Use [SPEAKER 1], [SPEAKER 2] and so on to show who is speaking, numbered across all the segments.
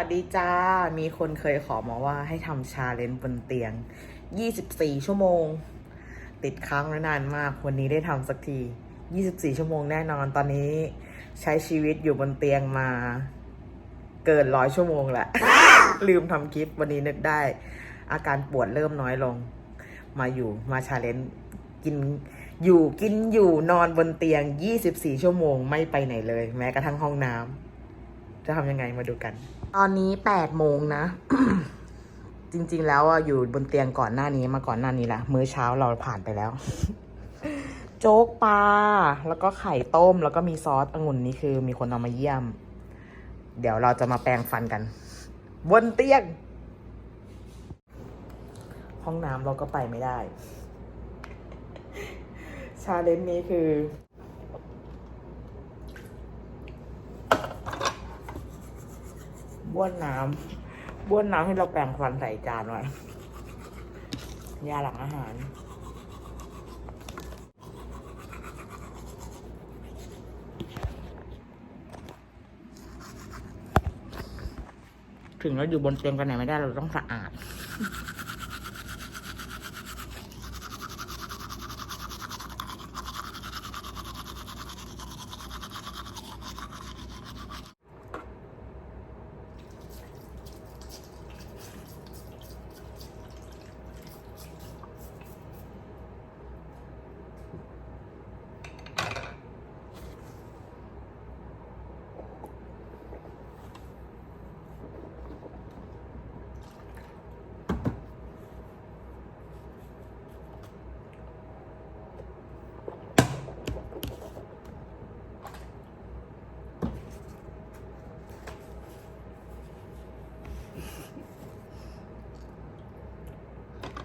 [SPEAKER 1] วัสดีจ้า มีคนเคยขอมาว่าให้ทำชาเลนจ์บนเตียง 24 ชั่วโมง ติดค้างไว้นานมาก วันนี้ได้ทำสักที 24 ชั่วโมงแน่นอน ตอนนี้ใช้ชีวิตอยู่บนเตียงมา เกินร้อยชั่วโมงแหละ ลืมทำคลิปวันนี้นึกได้ อาการปวดเริ่มน้อยลง มาอยู่มาชาเลนจ์กินอยู่กินอยู่นอนบนเตียง 24 ชั่วโมงไม่ไปไหนเลย แม้กระทั่งห้องน้ำจะทำยังไงมาดูกัน ตอนนี้แปดโมงนะ จริง ๆ แล้วอยู่บนเตียงก่อนหน้านี้มาก่อนหน้านี้แหละมื้อเช้าเราผ่านไปแล้ว โจ๊กปลาแล้วก็ไข่ต้มแล้วก็มีซอสองุ่นนี่คือมีคนเอามาเยี่ยม เดี๋ยวเราจะมาแปรงฟันกัน บนเตียง ห้องน้ำเราก็ไปไม่ได้ ชาเลนจ์นี้คือ บ้วนน้ำบ้วนน้ำให้เราแปรงฟันใส่จานไว้ยาหลังอาหาร ถึงเราอยู่บนเตียงกันไหนไม่ได้เราต้องสะอาด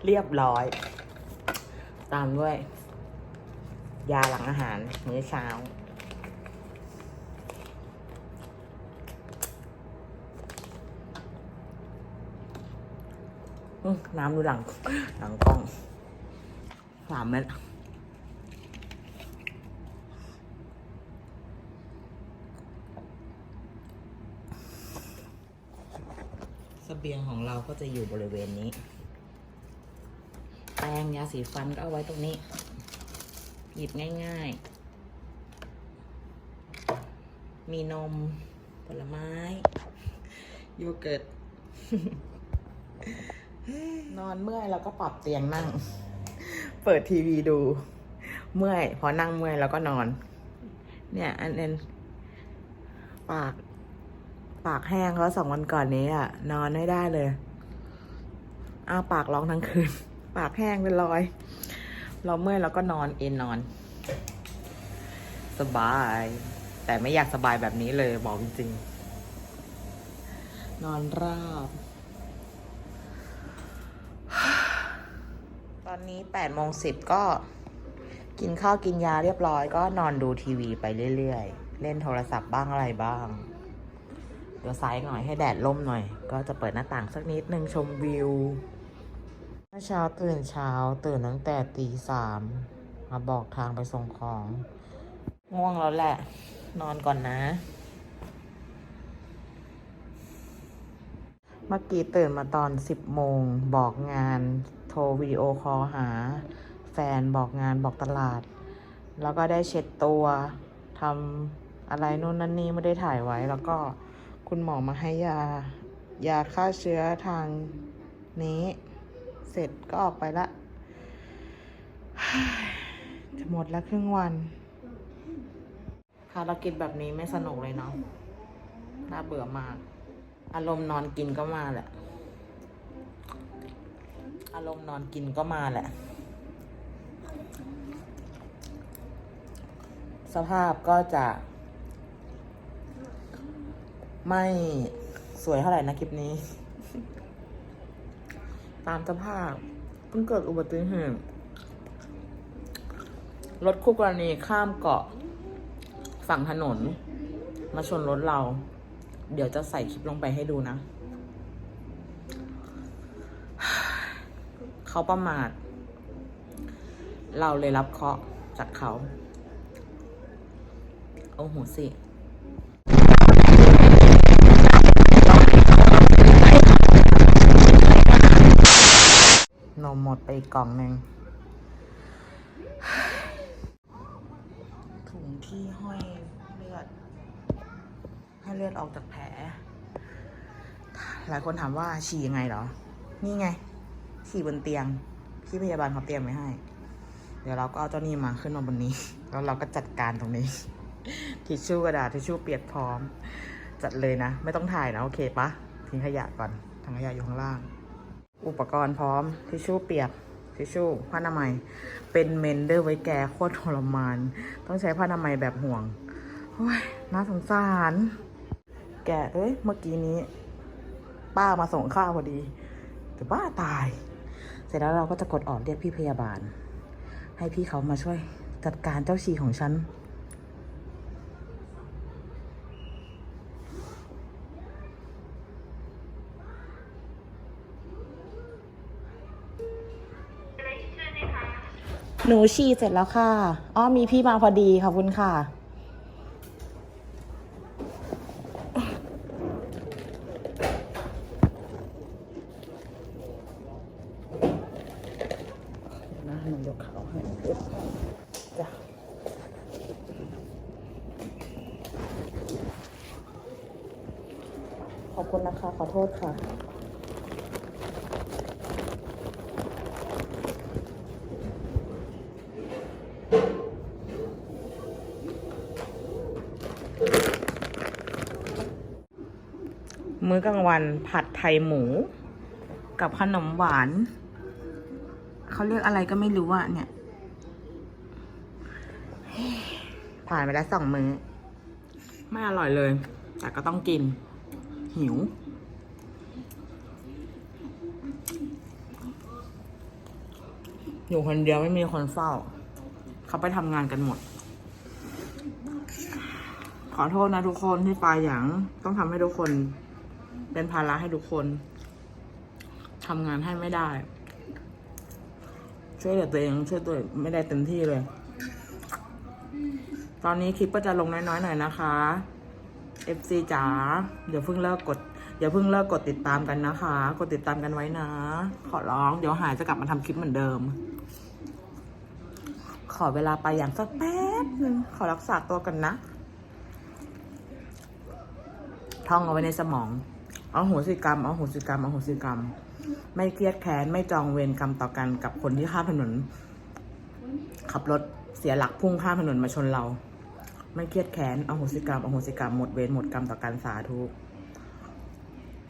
[SPEAKER 1] เรียบร้อย ตามด้วย ยาหลังอาหารมื้อเช้า น้ำดูหลัง หลังกล้องสามเม็ดเสบียงของเราก็จะอยู่บริเวณนี้ แปรงยาสีฟันก็เอาไว้ตรงนี้ หยิบง่าย ๆ มีนม ผลไม้ โยเกิร์ต นอนเมื่อยเราก็ปรับเตียงนั่ง เปิดทีวีดู เมื่อย พอนั่งเมื่อยเราก็นอน เนี่ย อันนั้นปาก ปากแห้งเขาสองวันก่อนนี้อะ นอนไม่ได้เลย อ้าปากร้องทั้งคืน ปากแห้งเป็นรอย เราเมื่อยเราก็นอนเอนนอน สบาย แต่ไม่อยากสบายแบบนี้เลยบอกจริงๆ นอนราบ ตอนนี้แปดโมงสิบก็กินข้าวกินยาเรียบร้อย ก็นอนดูทีวีไปเรื่อยๆ เล่นโทรศัพท์บ้างอะไรบ้าง เดี๋ยวซ้ายหน่อยให้แดดล่มหน่อย ก็จะเปิดหน้าต่างสักนิดนึงชมวิว เมื่อเช้าตื่นเช้าตื่นตั้งแต่ตีสามมาบอกทางไปส่งของ ง่วงแล้วแหละ นอนก่อนนะ เมื่อกี้ตื่นมาตอนสิบโมง บอกงาน โทรวิดีโอคอลหา แฟนบอกงานบอกตลาด แล้วก็ได้เช็ดตัวทำอะไรนู่นนั่นนี่ไม่ได้ถ่ายไว้ แล้วก็คุณหมอมาให้ยา ยาฆ่าเชื้อทางนี้ เสร็จก็ออกไปละ จะหมดแล้วครึ่งวัน ภารกิจแบบนี้ไม่สนุกเลยเนาะ น่าเบื่อมาก อารมณ์นอนกินก็มาแหละ อารมณ์นอนกินก็มาแหละ สภาพก็จะ ไม่สวยเท่าไหร่นะคลิปนี้ ตามสภาพเพิ่งเกิดอุบัติเหตุรถคู่กรณีข้ามเกาะฝั่งถนน มาชนรถเรา เดี๋ยวจะใส่คลิปลงไปให้ดูนะ เขาประมาท เราเลยรับเคาะจากเขา โอ้โหสิ หมดไปอีกกล่องหนึ่งถุงที่ห้อยเลือด ให้เลือดออกจากแผล หลายคนถามว่าฉี่ยังไงเหรอ นี่ไง ฉี่บนเตียง ที่พยาบาลเขาเตรียมไว้ให้ เดี๋ยวเราก็เอาเจ้านี่มาขึ้นมาบนนี้ แล้วเราก็จัดการตรงนี้ ทิชชู่กระดาษทิชชู่เปียกพร้อม จัดเลยนะ ไม่ต้องถ่ายนะ โอเคปะทิ้งขยะก่อนถังขยะอยู่ข้างล่าง อุปกรณ์พร้อม ทิชชู่เปียก ทิชชู่ผ้าอนามัย เป็นเมนเดอร์ไว้แก่โคตรทรมาน ต้องใช้ผ้าอนามัยแบบห่วงโอ้ยน่าสงสาร แกเอ้ย เมื่อกี้นี้ ป้ามาส่งข้าวพอดี แต่บ้าตาย เสร็จแล้วเราก็จะกดออดเรียกพี่พยาบาล ให้พี่เขามาช่วยจัดการเจ้าชีของฉัน หนูฉี่เสร็จแล้วค่ะ อ้อมีพี่มาพอดีขอบคุณค่ะ นะหนูยกเขาให้จ้ะขอบคุณนะคะ ขอโทษค่ะ มื้อกลางวันผัดไทยหมู กับขนมหวาน เขาเรียกอะไรก็ไม่รู้อะเนี่ย ผ่านไปแล้วสองมื้อ ไม่อร่อยเลย แต่ก็ต้องกิน หิว อยู่คนเดียวไม่มีคนเฝ้า เขาไปทำงานกันหมด ขอโทษนะทุกคนที่ปลายหยางต้องทำให้ทุกคน เป็นภาระให้ทุกคนทำงานให้ไม่ได้ ช่วยเหลือตัวเองช่วยตัวเองไม่ได้เต็มที่เลย ตอนนี้คลิปก็จะลงน้อยๆหน่อยนะคะ FC จ๋าเดี๋ยวเพิ่งเลิกกดอย่าเพิ่งเลิกกดติดตามกันนะคะ กดติดตามกันไว้นะ ขอร้อง เดี๋ยวหายจะกลับมาทำคลิปเหมือนเดิม ขอเวลาไปอย่างสักแป๊บหนึ่งขอรักษาตัวกันนะ ท่องเอาไว้ในสมอง เอาโหสิกรรมเอาโหสิกรรมเอาโหสิกรรม ไม่เครียดแค้นไม่จองเวรกรรมต่อกันกับคนที่ข้ามถนน ขับรถเสียหลักพุ่งข้ามถนนมาชนเรา ไม่เครียดแค้นเอาโหสิกรรมเอาโหสิกรรมหมดเวรหมดกรรมต่อกันสาธุ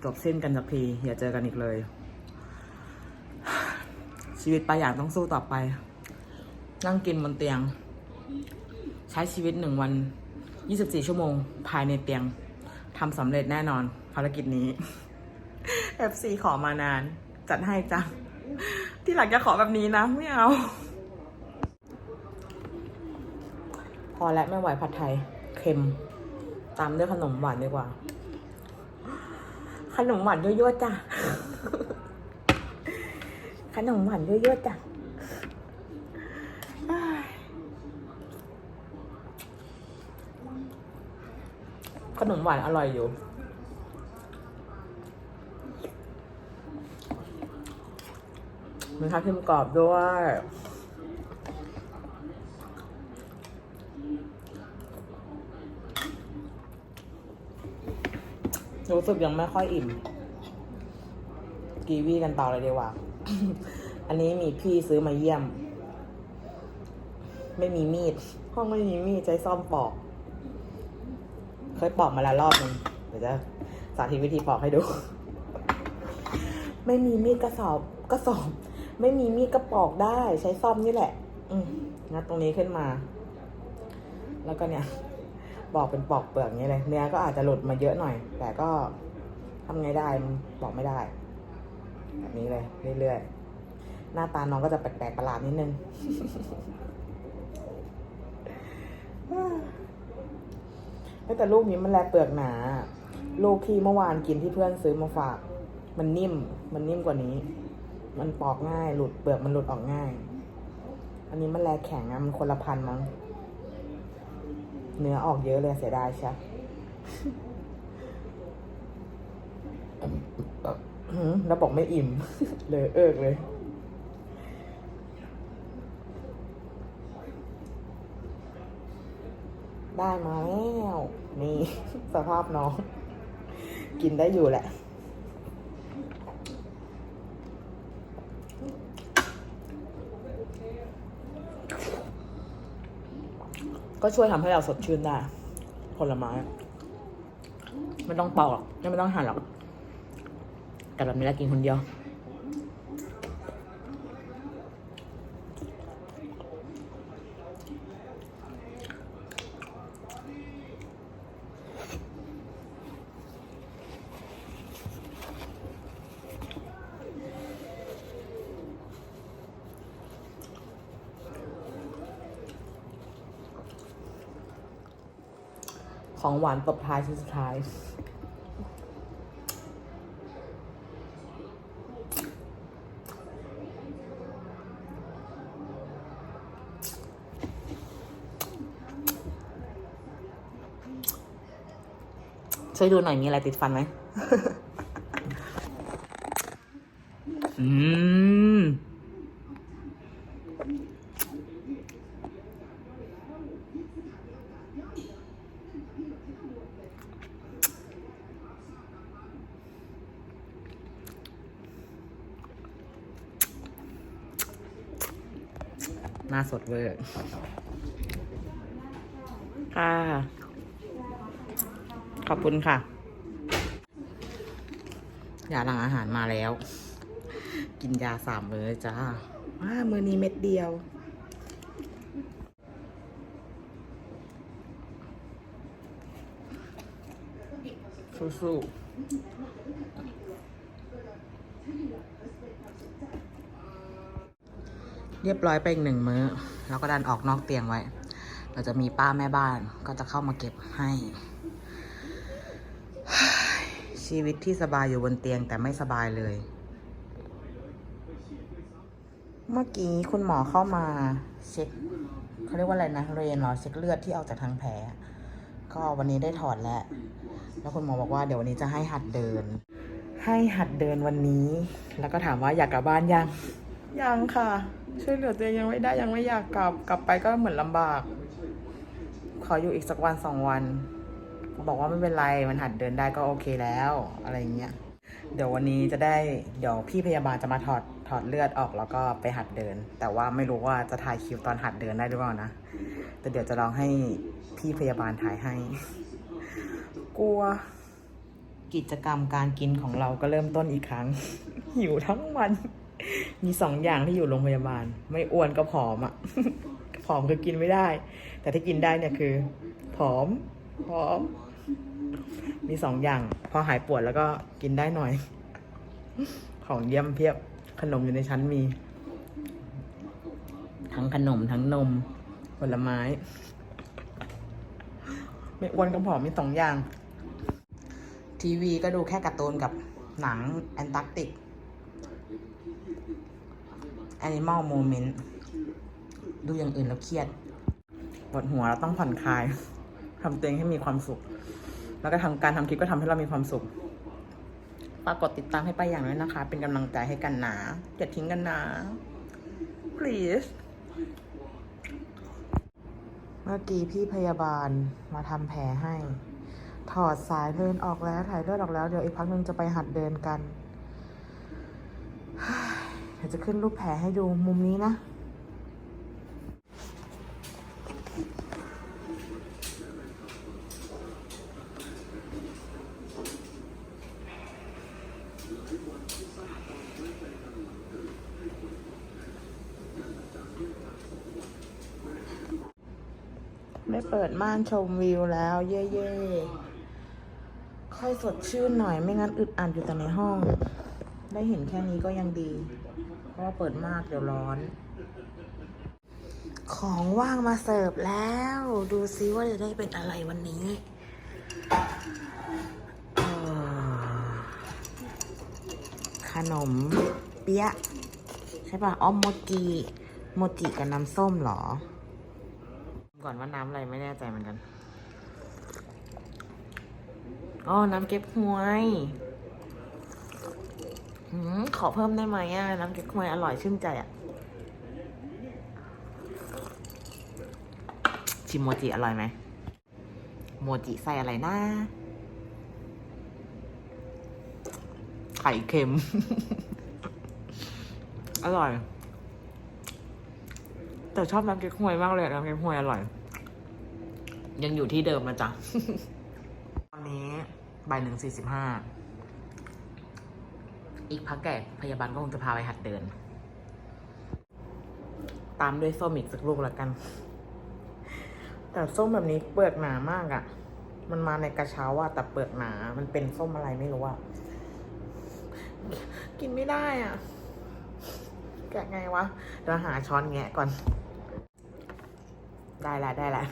[SPEAKER 1] จบสิ้นกันสักทีอย่าเจอกันอีกเลย ชีวิตไปอย่างต้องสู้ต่อไป นั่งกินบนเตียง ใช้ชีวิตหนึ่งวัน 24 ชั่วโมง ภายในเตียง ทำสำเร็จแน่นอนภารกิจนี้ FC ขอมานาน จัดให้จ้ะที่หลังจะขอแบบนี้นะไม่เอา พอแล้วไม่ไหวผัดไทย เค็ม ตามด้วยขนมหวานดีกว่า ขนมหวานยั่วๆจ้ะ ขนมหวานยั่วๆจ้ะ ขนมหวานอร่อยอยู่มีทับทิมกรอบด้วยรู้สึกยังไม่ค่อยอิ่ม กีวีกันต่อเลยดีกว่า อันนี้มีพี่ซื้อมาเยี่ยม ไม่มีมีด ห้องไม่มีมีดใช้ซ่อมปอก เคยปอกมาแล้วรอบนึงเดี๋ยวจะสาธิตวิธีปอกให้ดู ไม่มีมีดกระสอบกระสอบ ไม่มีมีดกระปอกได้ใช้ซ่อมนี่แหละ อืงัดตรงนี้ขึ้นมา แล้วก็เนี่ยปอกเป็นปอกเปลือกอย่างนี้เลยเนื้อก็อาจจะหลุดมาเยอะหน่อย แต่ก็ทำไงได้มันปอกไม่ได้ แบบนี้เลยเรื่อยๆหน้าตาน้องก็จะแปลกๆประหลาดนิดนึง แต่ลูกนี้มันแลเปลือกหนา ลูกที่เมื่อวานกินที่เพื่อนซื้อมาฝาก มันนิ่ม มันนิ่มกว่านี้ มันปอกง่าย หลุดเปลือกมันหลุดออกง่าย อันนี้มันแลแข็งอะมันคนละพันมั้ง เนื้อออกเยอะเลยเสียดายใช่แล้วบอกไม่อิ่ม เลยเอิกเลยได้มาแล้ว นี่ สภาพน้อง กินได้อยู่แหละ ก็ช่วยทำให้เราสดชื่นได้ ผลไม้ไม่ต้องเป่าหรอกไม่ต้องหั่นหรอก แต่แบบนี้เรากินคนเดียว ของหวานตบท้ายชิ้นสุดท้าย ช่วยดูหน่อยมีอะไรติดฟันไหม อืม หน้าสดเวอร์ ค่ะ ขอบคุณค่ะ ยาหลังอาหารมาแล้ว กินยาสามมื้อจ้าว้ามือนี้เม็ดเดียว สู้ๆ เรียบร้อยไปอีกหนึ่งมื้อแล้วก็ดันออกนอกเตียงไว้ เราจะมีป้าแม่บ้านก็จะเข้ามาเก็บให้ ชีวิตที่สบายอยู่บนเตียงแต่ไม่สบายเลย เมื่อกี้คุณหมอเข้ามาเช็คเขาเรียกว่าอะไรนะเรนหรอเช็คเลือดที่ออกจากทางแผลก็วันนี้ได้ถอดแล้ว แล้วคุณหมอบอกว่าเดี๋ยววันนี้จะให้หัดเดิน ให้หัดเดินวันนี้ แล้วก็ถามว่าอยากกลับบ้านยัง ยังค่ะ ช่วยเหลือตัวเองยังไม่ได้ยังไม่อยากกลับกลับไปก็เหมือนลำบาก ขออยู่อีกสักวันสองวัน บอกว่าไม่เป็นไรมันหัดเดินได้ก็โอเคแล้วอะไรเงี้ยเดี๋ยววันนี้จะได้เดี๋ยวพี่พยาบาลจะมาถอดถอดเลือดออกแล้วก็ไปหัดเดิน แต่ว่าไม่รู้ว่าจะถ่ายคลิปตอนหัดเดินได้หรือเปล่านะแต่เดี๋ยวจะลองให้พี่พยาบาลถ่ายให้ กลัว กิจกรรมการกินของเราก็เริ่มต้นอีกครั้ง หิวทั้งวัน มีสองอย่างที่อยู่โรงพยาบาล ไม่อ้วนก็ผอมอะผอมคือกินไม่ได้ แต่ที่กินได้เนี่ยคือผอมผอม มีสองอย่าง พอหายปวดแล้วก็กินได้หน่อย ของเยี่ยมเพียบขนมอยู่ในชั้นมี ทั้งขนมทั้งนมผลไม้ ไม่อ้วนก็ผอมมีสองอย่าง ทีวีก็ดูแค่การ์ตูนกับหนังแอนตาร์กติก Animal Moment ดูอย่างอื่นแล้วเครียดปวดหัวเราต้องผ่อนคลายทำตัวเองให้มีความสุข แล้วก็ทำการทำคลิปก็ทำให้เรามีความสุขฝากกดติดตามให้ไปอย่างด้วยนะคะ เป็นกำลังใจให้กันนะอย่าทิ้งกันนะ please เมื่อกี้พี่พยาบาลมาทำแผลให้ ถอดสายเดินออกแล้วถ่ายเลือดออกแล้ว เดี๋ยวอีกพักหนึ่งจะไปหัดเดินกัน ดี๋ยวจะขึ้นรูปแผลให้ดูมุมนี้นะ ไม่เปิดม่านชมวิวแล้ว เย่ๆค่อยสดชื่นหน่อยไม่งั้นอึดอัดอยู่แต่ในห้อง ได้เห็นแค่นี้ก็ยังดี เพราะว่าเปิดมากเดี๋ยวร้อน ของว่างมาเสิร์ฟแล้ว ดูซิว่าจะได้เป็นอะไรวันนี้ขนมเปี๊ยะใช่ป่ะอ๋อโมจิโมจิกับน้ำส้มเหรอ ก่อนว่าน้ำอะไรไม่แน่ใจเหมือนกันอ๋อน้ำเก๊กฮวย ขอเพิ่มได้ไหมอะน้ำเก๊กฮวยอร่อยชื่นใจอะ ชิมโมจิอร่อยไหม โมจิใส่อะไรนะ ไข่เค็ม อร่อย แต่ชอบน้ำเก๊กฮวยมากเลยน้ำเก๊กฮวยอร่อย ยังอยู่ที่เดิมนะจ๊ะ ตอนนี้ใบหนึ่งสี่สิบห้า อีกพักแก่พยาบาลก็คงจะพาไปหัดเดิน ตามด้วยส้มอีกสักลูกล้วกัน แต่ส้มแบบนี้เปลือกหนามากอะ่ะ มันมาในกระเช้าอะแต่เปลือกหนา มันเป็นส้มอะไรไม่รู้อะกินไม่ได้อะ่ะแกะไงวะเดี๋ยวหาช้อนแงะก่อน ได้ละได้ละ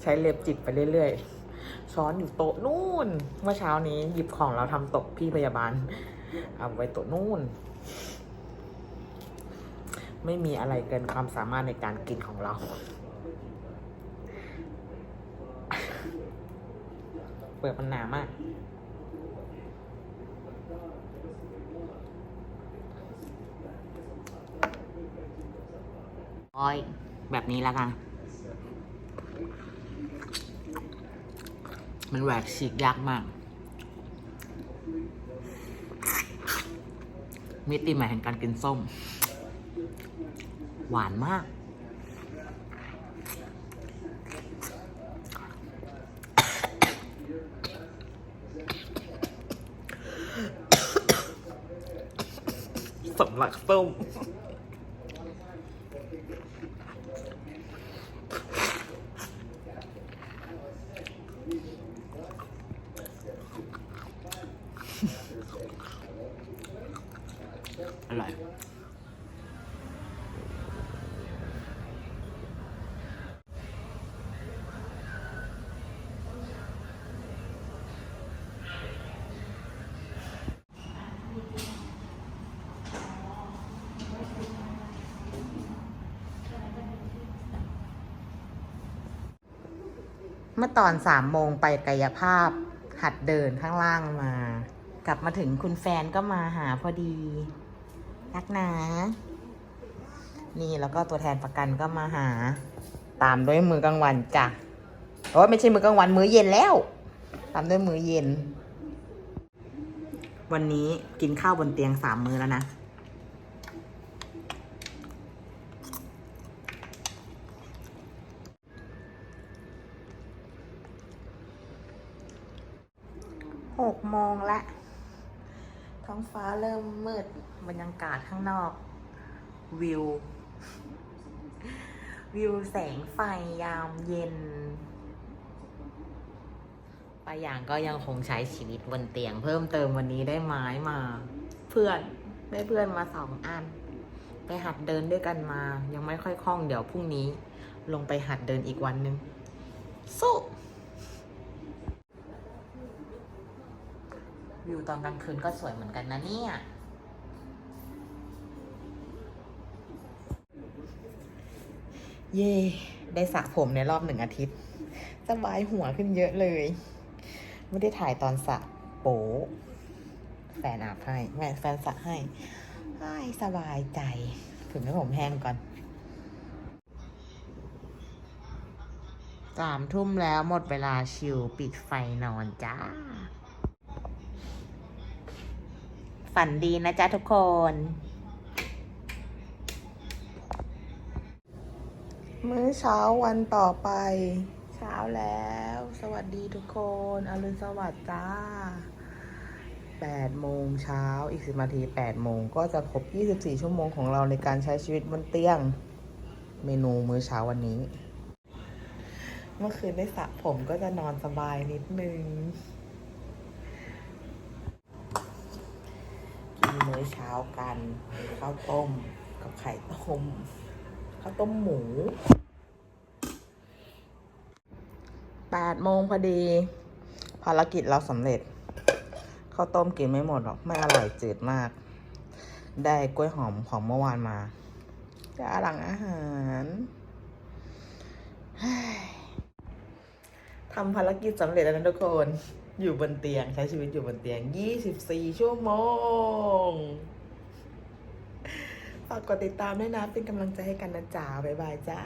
[SPEAKER 1] ใช้เล็บจิกไปเรื่อยๆช้อนอยู่โต๊ะนู่น เมื่อเช้านี้หยิบของเราทำตกพี่พยาบาล เอาไว้โต๊ะนู่น ไม่มีอะไรเกินความสามารถในการกินของเรา เปลือมันหนามากอ้อยแบบนี้แล้วกันมันแหวกฉีกยากมาก มิติใหม่แห่งการกินส้ม หวานมาก สำลักส้ม อร่อยเมื่อตอนสามโมงไปกายภาพหัดเดินข้างล่างมา กลับมาถึงคุณแฟนก็มาหาพอดี รักนะนี่แล้วก็ตัวแทนประกันก็มาหา ตามด้วยมือกลางวันจ้ะโอ้ยไม่ใช่มือกลางวันมื้อเย็นแล้ว ตามด้วยมื้อเย็น วันนี้กินข้าวบนเตียงสามมื้อแล้วนะหกโมงละ ท้องฟ้าเริ่มมืดบรรยากาศข้างนอก วิว วิวแสงไฟยามเย็นปาอย่างก็ยังคงใช้ชีวิตบนเตียง เพิ่มเติมวันนี้ได้ไม้มา เพื่อนได้เพื่อนมาสองอัน ไปหัดเดินด้วยกันมา ยังไม่ค่อยคล่องเดี๋ยวพรุ่งนี้ ลงไปหัดเดินอีกวันหนึ่งสู้ วิวตอนกลางคืนก็สวยเหมือนกันนะเนี่ย เย่ได้สระผมในรอบหนึ่งอาทิตย์ สบายหัวขึ้นเยอะเลย ไม่ได้ถ่ายตอนสระโป๊แฟนอาบให้แม่แฟนสระให้ให้สบายใจ ถึงให้ผมแห้งก่อนสามทุ่มแล้วหมดเวลาชิลปิดไฟนอนจ้า ฝันดีนะจ๊ะทุกคน มื้อเช้าวันต่อไป เช้าแล้ว สวัสดีทุกคนอรุณสวัสดิ์จ้า8โมงเช้าอีก 10นาที8โมงก็จะครบ 24 ชั่วโมงของเราในการใช้ชีวิตบนเตียง เมนูมื้อเช้าวันนี้ เมื่อคืนได้สระผมก็จะนอนสบายนิดนึง กิน มื้อเช้ากันข้าวต้มกับไข่ต้มข้าวต้มหมูแปดโมงพอดี ภารกิจเราสำเร็จข้าวต้มกินไม่หมดหรอก ไม่อร่อยจืดมาก ได้กล้วยหอมของเมื่อวานมา จะหลังอาหารทำภารกิจสำเร็จแล้วนะทุกคน อยู่บนเตียงใช้ชีวิตอยู่บนเตียง 24 ชั่วโมง ฝากกดติดตามด้วยนะ เป็นกำลังใจให้กันนะจ๋าบ๊ายบายจ้า